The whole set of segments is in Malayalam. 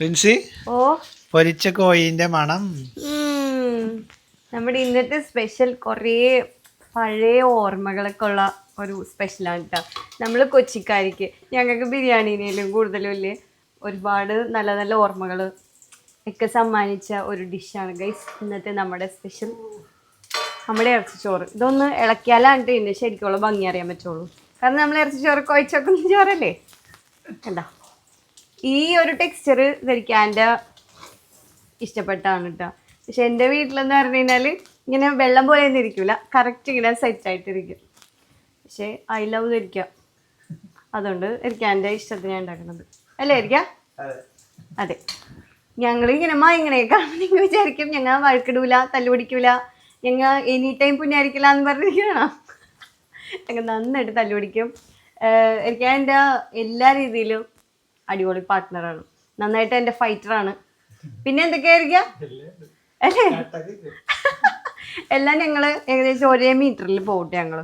പ്രിൻസി ഓ. പൊരിച്ച കോഴിന്റെ മണം. നമ്മുടെ ഇന്നത്തെ സ്പെഷ്യൽ കുറേ പഴയ ഓർമ്മകളൊക്കെ ഉള്ള ഒരു സ്പെഷ്യലാണ് കേട്ടോ നമ്മൾ കൊച്ചിക്കാരിക്ക് ഞങ്ങൾക്ക് ബിരിയാണിനേലും കൂടുതലും ഒരുപാട് നല്ല നല്ല ഓർമ്മകൾ ഒക്കെ സമ്മാനിച്ച ഒരു ഡിഷാണ്. ഗൈസ് ഇന്നത്തെ നമ്മുടെ സ്പെഷ്യൽ നമ്മുടെ ഇറച്ചിച്ചോറ്. ഇതൊന്ന് ഇളക്കിയാലാണ് ഇതിന്റെ ശരിക്കുള്ള ഭംഗി അറിയാൻ പറ്റുള്ളൂ. കാരണം നമ്മൾ ഇറച്ചിച്ചോറ് കൊഴിച്ചൊക്കെ ചോറല്ലേ? കണ്ടോ? ഈ ഒരു ടെക്സ്ചർ ധരിക്കാൻ എന്റെ ഇഷ്ടപ്പെട്ടാണ് കേട്ടോ പക്ഷെ എന്റെ വീട്ടിലെന്ന് പറഞ്ഞു കഴിഞ്ഞാൽ ഇങ്ങനെ വെള്ളം പോലെ ഒന്നും ഇരിക്കില്ല കറക്റ്റ് ഇങ്ങനെ സെറ്റ് ആയിട്ടിരിക്കും. പക്ഷേ ഐ ലവ് ധരിക്കാം അതുകൊണ്ട് ഇരിക്കാന്റെ ഇഷ്ടത്തിന് ഞാൻ ഉണ്ടാക്കുന്നത്. അല്ലേ ഇരിക്കാം? അതെ. ഞങ്ങൾ ഇങ്ങനെ മാ ഇങ്ങനെയൊക്കെ നിങ്ങൾ വിചാരിക്കും ഞങ്ങൾ വഴക്കിടൂല തല്ലുപിടിക്കൂല ഞങ്ങൾ എനി ടൈം പുണ്യായിരിക്കില്ല എന്ന് പറഞ്ഞിരിക്കണം ഞങ്ങൾ നന്നായിട്ട് തല്ലുപിടിക്കും എനിക്ക് എന്റെ എല്ലാ രീതിയിലും അടിപൊളി പാർട്ട്ണറാണ് നന്നായിട്ട് എന്റെ ഫൈറ്ററാണ് പിന്നെ എന്തൊക്കെയായിരിക്കാം? അല്ലേ? എല്ലാം ഞങ്ങൾ ഏകദേശം ഒരേ മീറ്ററിൽ പോകട്ടെ ഞങ്ങൾ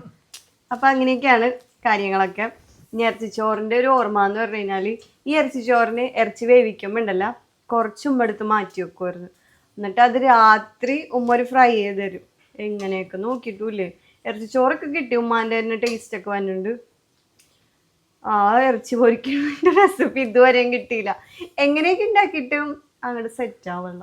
അപ്പോൾ അങ്ങനെയൊക്കെയാണ് കാര്യങ്ങളൊക്കെ. ഇനി ഇറച്ചിച്ചോറിന്റെ ഒരു ഓർമ്മ എന്ന് പറഞ്ഞു കഴിഞ്ഞാൽ ഈ ഇറച്ചിച്ചോറിന് ഇറച്ചി വേവിക്കുമ്പോൾ ഉണ്ടല്ല കുറച്ച് ഉമ്പെടുത്ത് മാറ്റി വെക്കുമായിരുന്നു എന്നിട്ട് അത് രാത്രി ഉമ്മ ഒരു ഫ്രൈ ചെയ്ത് തരും. എങ്ങനെയൊക്കെ നോക്കിയിട്ടില്ലേ ഇറച്ചിച്ചോറൊക്കെ കിട്ടി ഉമ്മാന്റെ തന്നെ ടേസ്റ്റൊക്കെ വന്നിട്ടുണ്ട്. ആ ഇറച്ചി പൊരിക്കുന്ന റെസിപ്പി ഇതുവരെയും കിട്ടിയില്ല. എങ്ങനെയൊക്കെ ഉണ്ടാക്കിയിട്ടും അങ്ങോട്ട് സെറ്റ് ആവല്ല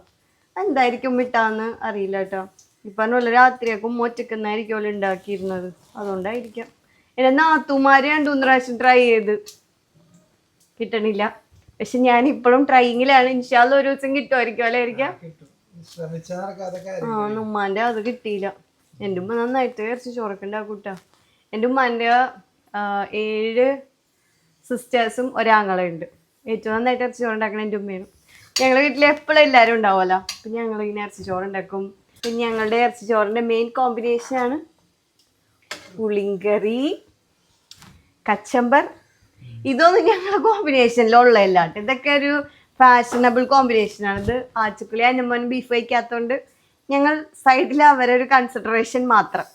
എന്തായിരിക്കും വിട്ടാന്ന് അറിയില്ല കേട്ടോ. ഇപ്പം പറഞ്ഞ പോലെ രാത്രിയൊക്കെ ഒറ്റക്കുന്നായിരിക്കും അവൾ ഉണ്ടാക്കിയിരുന്നത്. അതുകൊണ്ടായിരിക്കാം. എന്റെ നാത്തുമാര് രണ്ടു മൂന്ന് പ്രാവശ്യം ട്രൈ ചെയ്ത് കിട്ടണില്ല. പക്ഷെ ഞാൻ ഇപ്പോഴും ട്രൈയിങ്ങിലാണ് ഇൻഷാൽ ഒരു ദിവസം കിട്ടുമായിരിക്കും അല്ലേ ആയിരിക്കാം. ആ ഉമ്മാന്റെ അത് കിട്ടിയില്ല. എന്റെ ഉമ്മ നന്നായിട്ട് ഇറച്ചി ചോറക്കുണ്ടാക്കൂട്ടാ എന്റെ ഉമ്മാന്റെ ഏഴ് സിസ്റ്റേഴ്സും ഒരാങ്ങളുണ്ട് ഏറ്റവും നന്നായിട്ട് ഇറച്ചി ചോറുണ്ടാക്കണ എന്റെ ഉമ്മയാണ്. ഞങ്ങളുടെ വീട്ടിൽ എപ്പോഴും എല്ലാവരും ഉണ്ടാവുമല്ലോ. പിന്നെ ഞങ്ങൾ ഇങ്ങനെ ഇറച്ചി ചോറുണ്ടാക്കും പിന്നെ ഞങ്ങളുടെ ഇറച്ചി ചോറിന്റെ മെയിൻ കോമ്പിനേഷനാണ് പുളിങ്കറി കച്ചമ്പർ. ഇതൊന്നും ഞങ്ങളുടെ കോമ്പിനേഷനിലുള്ളതല്ല കേട്ടോ ഇതൊക്കെ ഒരു ഫാഷനബിൾ കോമ്പിനേഷനാണ് ഇത് ആച്ചുക്കുളി അനുമോൻ ബീഫ് വയ്ക്കാത്തതുകൊണ്ട് ഞങ്ങൾ സൈഡിൽ അവരൊരു കൺസിഡറേഷൻ മാത്രം.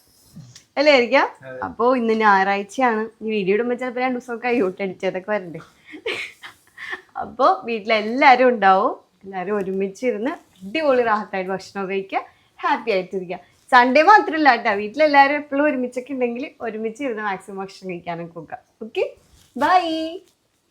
അല്ലേ ആയിരിക്കാം? അപ്പോൾ ഇന്ന് ഞായറാഴ്ചയാണ്. ഈ വീഡിയോ ഇടുമ്പോൾ ചിലപ്പോൾ രണ്ടു ദിവസം യൂട്ട് അടിച്ചതൊക്കെ വരണ്ടേ. അപ്പോൾ വീട്ടിലെല്ലാവരും ഉണ്ടാവും. എല്ലാവരും ഒരുമിച്ചിരുന്ന് അടിപൊളി റാഹത്തായിട്ട് ഭക്ഷണം കഴിക്കുക ഹാപ്പി ആയിട്ടിരിക്കുക സൺഡേ മാത്രമല്ല കേട്ടോ വീട്ടിലെല്ലാവരും എപ്പോഴും ഒരുമിച്ചൊക്കെ ഉണ്ടെങ്കിൽ ഒരുമിച്ച് ഇരുന്ന് മാക്സിമം ഭക്ഷണം കഴിക്കാനൊക്കെ നോക്കുക ഓക്കെ ബൈ